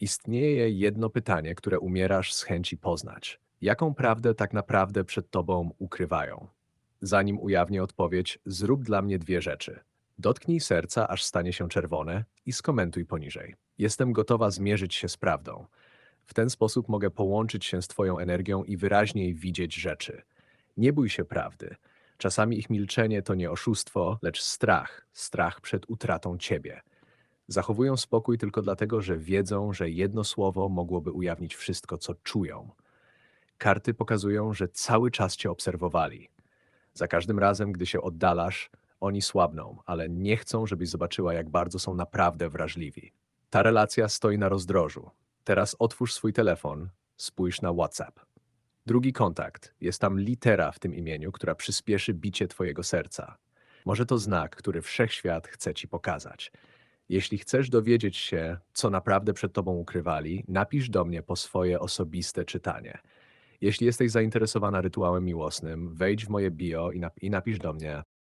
Istnieje jedno pytanie, które umierasz z chęci poznać. Jaką prawdę tak naprawdę przed tobą ukrywają? Zanim ujawnię odpowiedź, zrób dla mnie dwie rzeczy. Dotknij serca, aż stanie się czerwone i skomentuj poniżej. Jestem gotowa zmierzyć się z prawdą. W ten sposób mogę połączyć się z Twoją energią i wyraźniej widzieć rzeczy. Nie bój się prawdy. Czasami ich milczenie to nie oszustwo, lecz strach strach przed utratą Ciebie. Zachowują spokój tylko dlatego, że wiedzą, że jedno słowo mogłoby ujawnić wszystko, co czują. Karty pokazują, że cały czas Cię obserwowali. Za każdym razem, gdy się oddalasz, oni słabną, ale nie chcą, żebyś zobaczyła, jak bardzo są naprawdę wrażliwi. Ta relacja stoi na rozdrożu. Teraz otwórz swój telefon, spójrz na WhatsApp. Drugi kontakt. Jest tam litera w tym imieniu, która przyspieszy bicie Twojego serca. Może to znak, który wszechświat chce Ci pokazać. Jeśli chcesz dowiedzieć się, co naprawdę przed Tobą ukrywali, napisz do mnie po swoje osobiste czytanie. Jeśli jesteś zainteresowana rytuałem miłosnym, wejdź w moje bio i, i napisz do mnie